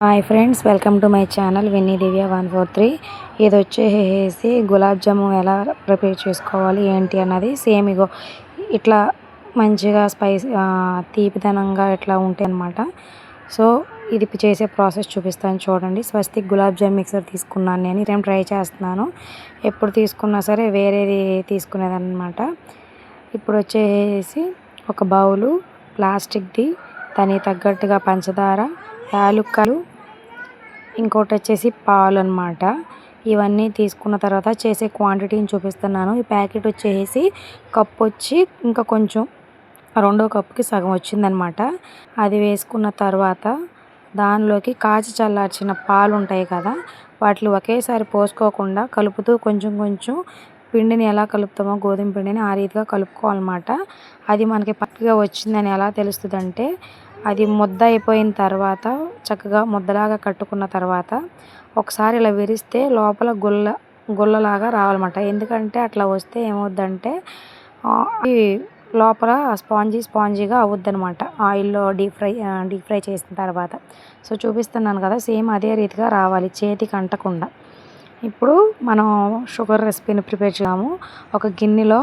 Hi friends welcome to my channel Vinni Divya one four three ఇది వచ్చేసి గులాబ్ జాము ఎలా prepare చేసుకోవాలి ఏంటి అన్నది సేమ్ ఇగో. ఇట్లా మంచిగా స్పైసీ తీపిదనంగా ఇట్లా ఉంటాయి అన్నమాట. సో ఇది చేసే ప్రాసెస్ చూపిస్తాను చూడండి. స్వస్తిక్ గులాబ్ జామ్ మిక్సర్ తీసుకున్నాను నేను. ఇదేం ట్రై చేస్తున్నాను. ఎప్పుడు తీసుకున్నా సరే వేరేది తీసుకునేదన్నమాట. ఇప్పుడు వచ్చేసి ఒక బౌలు ప్లాస్టిక్ది దానికి తగ్గట్టుగా పంచదార యాలుక్కలు ఇంకోటి వచ్చేసి పాలు అనమాట ఇవన్నీ తీసుకున్న తర్వాత చేసే క్వాంటిటీని చూపిస్తున్నాను. ఈ ప్యాకెట్ వచ్చేసి కప్ వచ్చి ఇంకా కొంచెం రెండో కప్పుకి సగం వచ్చిందనమాట అది వేసుకున్న తర్వాత దానిలోకి కాచి చల్లార్చిన పాలు ఉంటాయి కదా వాటిని ఒకేసారి పోసుకోకుండా కలుపుతూ కొంచెం కొంచెం పిండిని ఎలా కలుపుతామో గోధుమ పిండిని ఆ రీతిగా కలుపుకోవాలన్నమాట. అది మనకి పక్కగా వచ్చిందని ఎలా తెలుస్తుందంటే అది ముద్ద అయిపోయిన తర్వాత చక్కగా ముద్దలాగా కట్టుకున్న తర్వాత ఒకసారి ఇలా విరిస్తే లోపల గుల్ల గుల్లలాగా రావాలన్నమాట. ఎందుకంటే అట్లా వస్తే ఏమవుద్దంటే లోపల స్పాంజీ స్పాంజీగా అవుద్ది అనమాట ఆయిల్లో డీప్ ఫ్రై డీప్ ఫ్రై చేసిన తర్వాత. సో చూపిస్తున్నాను కదా సేమ్ అదే రీతిగా రావాలి చేతికి అంటకుండా. ఇప్పుడు మనం షుగర్ రెసిపీని ప్రిపేర్ చేద్దాము. ఒక గిన్నెలో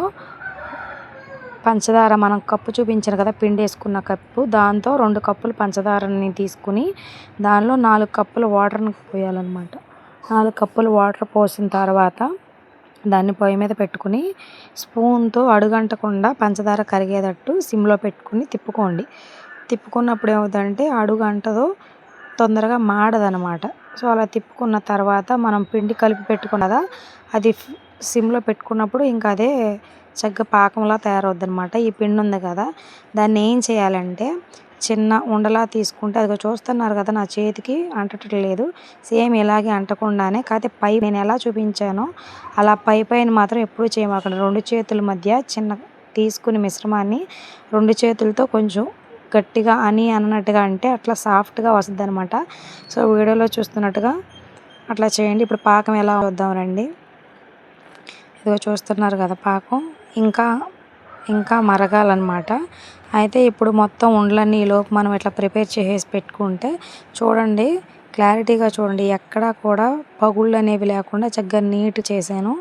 పంచదార మనం కప్పు చూపించాను కదా పిండి వేసుకున్న కప్పు. దాంతో రెండు కప్పులు పంచదారని తీసుకుని దానిలో నాలుగు కప్పులు వాటర్ని పోయాలన్నమాట. నాలుగు కప్పులు వాటర్ పోసిన తర్వాత దాన్ని పొయ్యి మీద పెట్టుకుని స్పూన్తో అడుగంటకుండా పంచదార కరిగేటట్టు సిమ్లో పెట్టుకుని తిప్పుకోండి. తిప్పుకున్నప్పుడు ఏమవుతుందంటే అడుగంటదో తొందరగా మాడదనమాట సో అలా తిప్పుకున్న తర్వాత మనం పిండి కలిపి పెట్టుకున్నదా అది సిమ్లో పెట్టుకున్నప్పుడు ఇంకా అదే చక్కగా పాకంలా తయారవుద్ది అనమాట ఈ పిండి ఉంది కదా దాన్ని ఏం చేయాలంటే చిన్న ఉండలా తీసుకుంటే అదిగో చూస్తున్నారు కదా నా చేతికి అంటట్లేదు. సేమ్ ఇలాగే అంటకుండానే కాకపోతే పై నేను ఎలా చూపించానో అలా పై పైన మాత్రం ఎప్పుడు చేయమాకండి రెండు చేతుల మధ్య చిన్న తీసుకుని మిశ్రమాన్ని రెండు చేతులతో కొంచెం గట్టిగా అని అన్నట్టుగా అంటే అట్లా సాఫ్ట్గా వస్తుంది అనమాట సో వీడియోలో చూస్తున్నట్టుగా అట్లా చేయండి. ఇప్పుడు పాకం ఎలా వద్దాం రండి. ఇదిగో చూస్తున్నారు కదా పాకం. ఇంకా ఇంకా మరగాలన్నమాట. అయితే ఇప్పుడు మొత్తం ఉండలన్నీ ఈలోపు మనం ఇట్లా ప్రిపేర్ చేసేసి పెట్టుకుంటే చూడండి క్లారిటీగా చూడండి ఎక్కడా కూడా పగుళ్ళు అనేవి లేకుండా చక్కగా నీట్ చేశాను.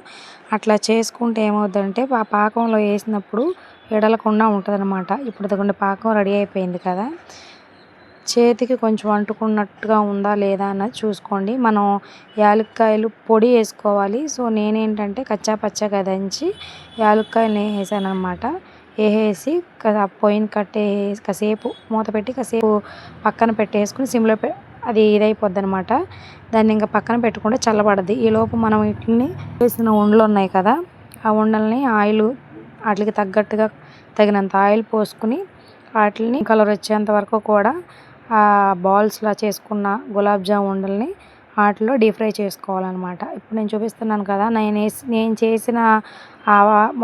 అట్లా చేసుకుంటే ఏమవుతుందంటే ఆ పాకంలో వేసినప్పుడు ఎడలకుండా ఉంటుంది అనమాట ఇప్పుడు దగ్గర పాకం రెడీ అయిపోయింది కదా. చేతికి కొంచెం అంటుకున్నట్టుగా ఉందా లేదా అన్నది చూసుకోండి. మనం యాలక్కాయలు పొడి వేసుకోవాలి. సో నేనేంటంటే కచ్చా పచ్చగా దంచి యాలక్కాయలు వేసాను అనమాట వేసేసి పొయ్యిని కట్టే కాసేపు మూత పెట్టి కాసేపు పక్కన పెట్టేసుకుని సిమ్లో పె అది ఇదైపోద్ది అనమాట దాన్ని ఇంకా పక్కన పెట్టుకుంటే చల్లబడద్ది. ఈలోపు మనం వీటిని వేసిన ఉండలు ఉన్నాయి కదా ఆ ఉండల్ని ఆయిల్ వాటికి తగ్గట్టుగా తగినంత ఆయిల్ పోసుకుని వాటిని కలర్ వచ్చేంత వరకు కూడా బాల్స్లా చేసుకున్న గులాబ్ జామ్ ఉండల్ని వాటిలో డీప్ ఫ్రై చేసుకోవాలన్నమాట. ఇప్పుడు నేను చూపిస్తున్నాను కదా నేను వేసి నేను చేసిన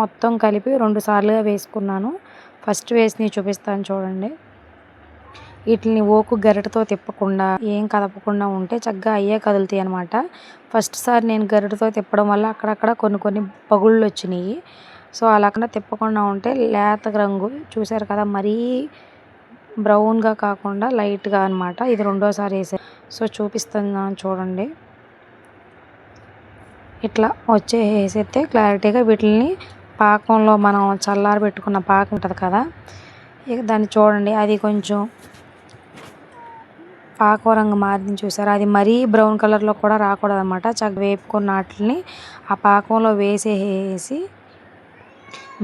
మొత్తం కలిపి రెండు సార్లుగా వేసుకున్నాను. ఫస్ట్ వేసి చూపిస్తాను చూడండి. వీటిని ఓకు గరిటతో తిప్పకుండా ఏం కదపకుండా ఉంటే చక్కగా అయ్యే కదులుతాయి అనమాట ఫస్ట్ సారి నేను గరిటతో తిప్పడం వల్ల అక్కడక్కడ కొన్ని కొన్ని పగుళ్ళు వచ్చినాయి. సో అలా తిప్పకుండా ఉంటే లేత రంగు చూసారు కదా మరీ బ్రౌన్గా కాకుండా లైట్గా అనమాట ఇది రెండోసారి వేసే. సో చూపిస్తున్నాను చూడండి. ఇట్లా వచ్చే వేసేస్తే క్లారిటీగా వీటిని పాకంలో మనం చల్లారి పెట్టుకున్న పాకం ఉంటుంది కదా. ఇక దాన్ని చూడండి. అది కొంచెం పాకం రంగు మారింది చూసారు? అది మరీ బ్రౌన్ కలర్లో కూడా రాకూడదు అనమాట చక్కగా వేపుకున్న వాటిని ఆ పాకంలో వేసేసి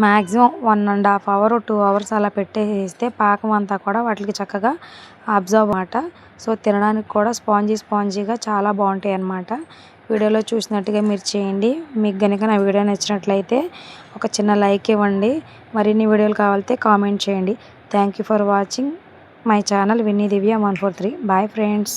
maximum one and half hour two hours అలా పెట్టేస్తే పాకం అంతా కూడా వాటికి చక్కగా అబ్జర్వ్ అన్నమాట. సో తినడానికి కూడా స్పాంజీ స్పాంజీగా చాలా బాగుంటాయి అన్నమాట. వీడియోలో చూసినట్టుగా మీరు చేయండి. మీకు కనుక నా వీడియో నచ్చినట్లయితే ఒక చిన్న లైక్ ఇవ్వండి. మరిన్ని వీడియోలు కావాలితే కామెంట్ చేయండి. Thank you for watching my channel Vinni Divya one four three bye friends